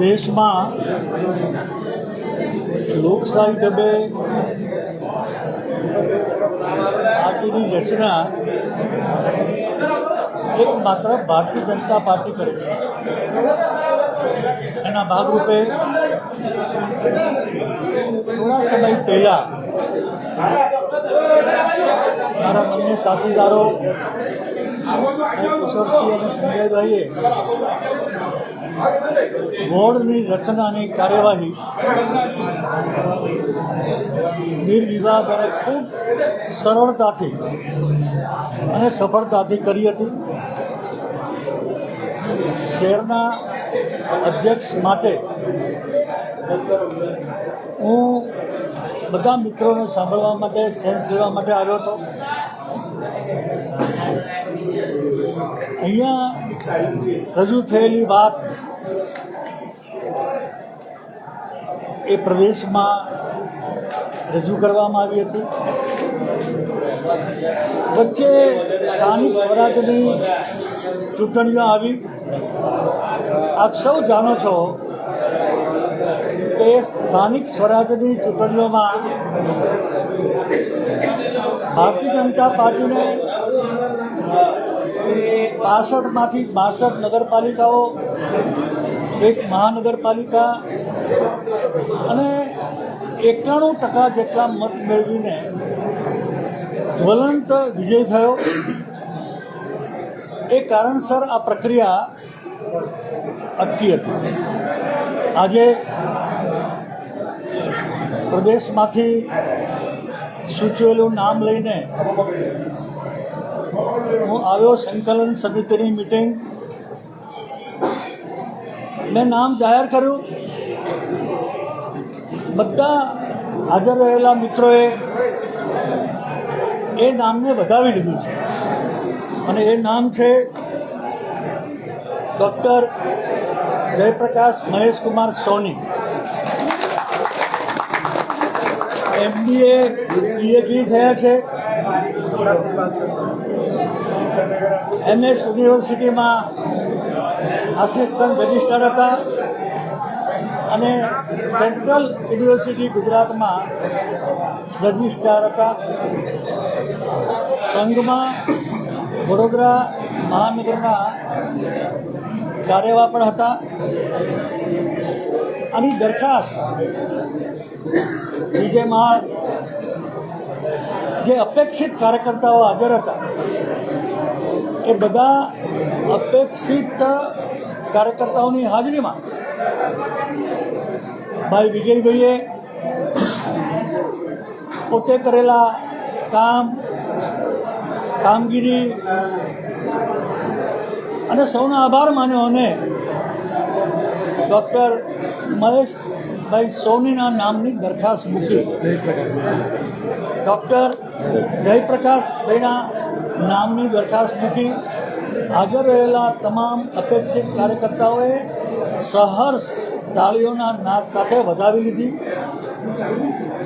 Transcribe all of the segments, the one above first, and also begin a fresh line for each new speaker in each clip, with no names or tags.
દેશમાં લોકશાહી ઢબે પાર્ટીની રચના એક માત્ર ભારતીય જનતા પાર્ટી કરે છે. એના ભાગરૂપે થોડા સમય પહેલા મારા બંને સાથીદારો કુશળસિંહ અને સંજયભાઈએ બોર્ડની રચનાની કાર્યવાહી નિર્વિવાદ અને ખૂબ સરળતાથી અને સફળતાથી કરી હતી. શહેરના અધ્યક્ષ માટે હું બધા મિત્રોને સાંભળવા માટે સેન્સ લેવા માટે આવ્યો હતો. અહીંયા રજૂ થયેલી વાત એ પ્રદેશમાં રજૂ કરવામાં આવી હતી. વચ્ચે સ્થાનિક સ્વરાજની ચૂંટણીઓ આવી. આપ સૌ જાણો છો કે સ્થાનિક સ્વરાજની ચૂંટણીઓમાં ભારતીય જનતા પાર્ટીને પાસઠમાંથી બાસઠ નગરપાલિકાઓ એક મહાનગરપાલિકા અને એકાણું ટકા જેટલા મત મેળવીને જ્વલંત વિજય થયો. એ કારણસર આ પ્રક્રિયા અટકી હતી. આજે પ્રદેશમાંથી સૂચવેલું નામ લઈને હું આવ્યો સંકલન સમિતિની મિટિંગ મેં નામ જાહેર કર્યું. બધા હાજર રહેલા મિત્રોએ એ નામને વધાવી લીધું છે. અને એ નામ છે doctor Jayprakash Maheshkumar Soni. MBA, PhD થયા છે. એમએસ યુનિવર્સિટીમાં આસિસ્ટન્ટ રજિસ્ટર હતા. અને સેન્ટ્રલ યુનિવર્સિટી ગુજરાતમાં રજિસ્ટ્રાર હતા. સંઘમાં વડોદરા મહાનગરના કાર્યવાહ પણ હતા. આની દરખાસ્ત વિજયમાં જે અપેક્ષિત કાર્યકર્તાઓ હાજર હતા, એ બધા અપેક્ષિત કાર્યકર્તાઓની હાજરીમાં ભાઈ વિજયભાઈએ પોતે કરેલા કામ, કામગીરી અને સૌનો આભાર માન્યો અને ડૉક્ટર મહેશભાઈ સોનીના નામની દરખાસ્ત મૂકી. ડૉક્ટર જયપ્રકાશભાઈના નામની દરખાસ્ત મૂકી. હાજર રહેલા તમામ અપેક્ષિત કાર્યકર્તાઓએ સહર્ષ તાળીઓના નાદ સાથે વધાવી લીધી.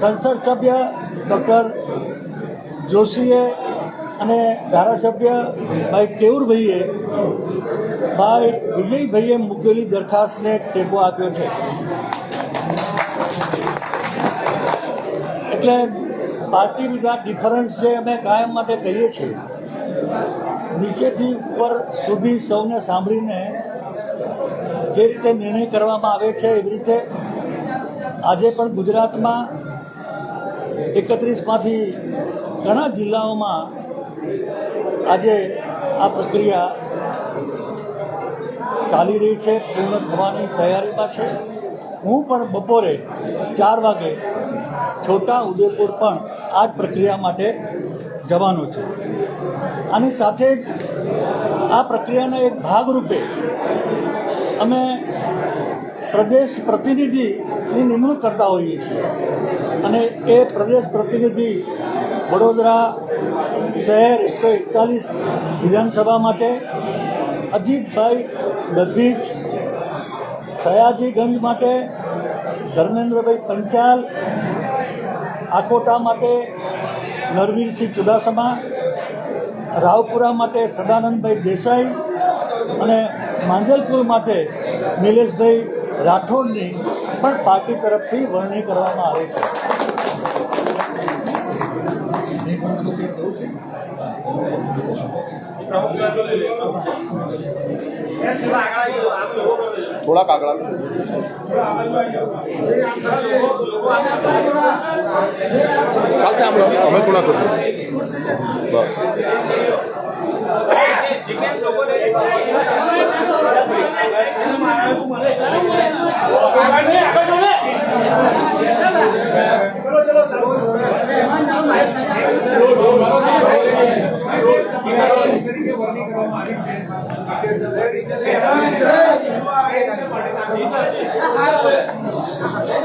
સંસદ સભ્ય ડૉક્ટર જોશીએ અને ધારાસભ્ય ભાઈ કેવુરભાઈએ ભાઈ વિજયભાઈએ મૂકેલી દરખાસ્તને ટેકો આપ્યો છે. એટલે પાર્ટી વિધા ડિફરન્સ જે અમે કાયમ માટે કહીએ છીએ નીચેથી ઉપર સુધી સૌને સાંભળીને જે રીતે નિર્ણય કરવામાં આવે છે એવી રીતે આજે પણ ગુજરાતમાં એકત્રીસમાંથી ઘણા જિલ્લાઓમાં આજે આ પ્રક્રિયા ચાલી રહી છે, પૂર્ણ થવાની તૈયારીમાં છે. હું પણ બપોરે ચાર વાગે છોટા ઉદેપુર પણ આ જ પ્રક્રિયા માટે જવાનો છું. આની સાથે આ પ્રક્રિયાના એક ભાગરૂપે અમે પ્રદેશ પ્રતિનિધિની નિમણૂક કરતા હોઈએ છીએ. અને એ પ્રદેશ પ્રતિનિધિ વડોદરા શહેર એકસો એકતાલીસ વિધાનસભા માટે અજીતભાઈ બધી જ સયાજીગંજ માટે ધર્મેન્દ્રભાઈ પંચાલ, આકોટા માટે નરવીરસિંહ ચુડાસમા રાવપુરા માટે સદાનંદભાઈ દેસાઈ અને માંજલપુર માટે નિલેશભાઈ રાઠોડની પણ પાર્ટી તરફથી વરણી કરવામાં આવે છે.
થોડાક આગળ ચાલશે આમ અમે થોડાક કરશું બસ.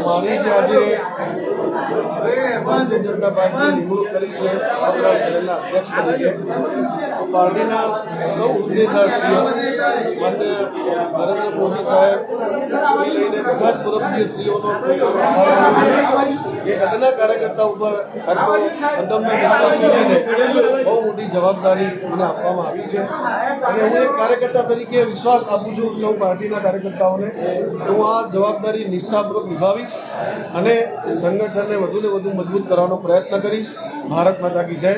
મારી જે આજે ભારતીય જનતા પાર્ટીની નિમણૂક કરી છે, આપણા શહેરના અધ્યક્ષ તરીકે પાર્ટીના સૌ હોદ્દેદારશ્રીઓ માન્ય નરેન્દ્ર મોદી સાહેબ લઈને બધા જ પૂર્વશ્રીઓનો એ અદના કાર્યકર્તા ઉપર આટલો અદમ્ય વિશ્વાસ બહુ મોટી જવાબદારી મને આપવામાં આવી છે. અને હું એક કાર્યકર્તા તરીકે વિશ્વાસ આપું છું સૌ પાર્ટીના કાર્યકર્તાઓને. હું આ જવાબદારી નિષ્ઠાપૂર્વક નિભાવીશ અને સંગઠનને વધુ ને વધુ મજબૂત કરવાનો પ્રયત્ન કરીશ. ભારત માતા કી જય.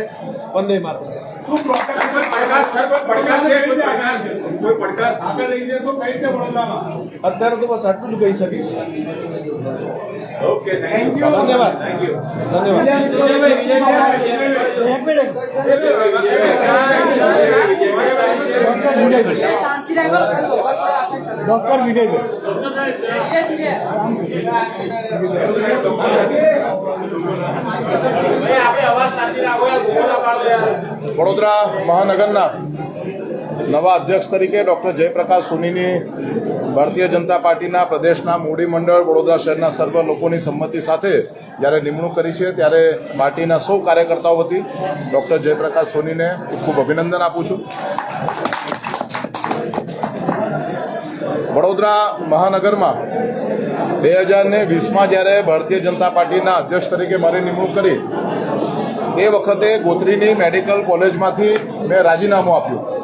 વંદે માતા અત્યારે તો બસ આટલું જ કહી શકીશ.
ઓકે થેન્ક યુ
ધન્યવાદ
થેન્ક યુ
ધન્યવાદ
ડોક્ટર વિજયભાઈ
વડોદરા મહાનગરના નવા અધ્યક્ષ તરીકે ડૉક્ટર જયપ્રકાશ સોનીની ભારતીય જનતા પાર્ટીના પ્રદેશના મૂડી મંડળ વડોદરા શહેરના સર્વ લોકોની સંમતિ સાથે જ્યારે નિમણૂક કરી છે, ત્યારે પાર્ટીના સૌ કાર્યકર્તાઓ વતી ડૉક્ટર જયપ્રકાશ સોનીને ખૂબ અભિનંદન આપું છું. વડોદરા મહાનગરમાં બે હજાર ને વીસમાં જ્યારે ભારતીય જનતા પાર્ટીના અધ્યક્ષ તરીકે મારી નિમણૂક કરી તે વખતે ગોત્રીની મેડિકલ કોલેજમાંથી મેં રાજીનામું આપ્યું.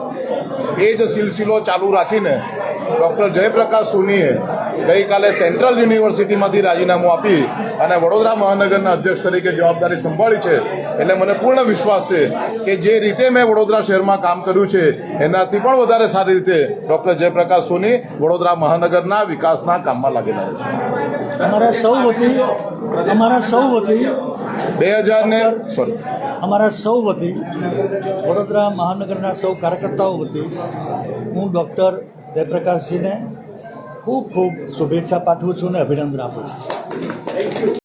એ જ સિલસિલો ચાલુ રાખીને ડૉક્ટર જયપ્રકાશ સોનીએ ગઈકાલે સેન્ટ્રલ યુનિવર્સિટીમાંથી રાજીનામું આપી અને વડોદરા મહાનગરના અધ્યક્ષ તરીકે જવાબદારી સંભાળી છે. એટલે મને પૂર્ણ વિશ્વાસ છે કે જે રીતે મેં વડોદરા શહેરમાં કામ કર્યું છે એનાથી પણ વધારે સારી રીતે ડૉક્ટર જયપ્રકાશ સોની વડોદરા મહાનગરના વિકાસના કામમાં લાગેલા છે.
અમારા સૌ વતી અમારા સૌ વતી
બે હજાર ને સોરી
અમારા સૌ વતી વડોદરા મહાનગરના સૌ કાર્યકર્તાઓ વતી હું ડૉક્ટર જયપ્રકાશજીને ખૂબ ખૂબ શુભેચ્છા પાઠવું છું અને અભિનંદન આપું છું.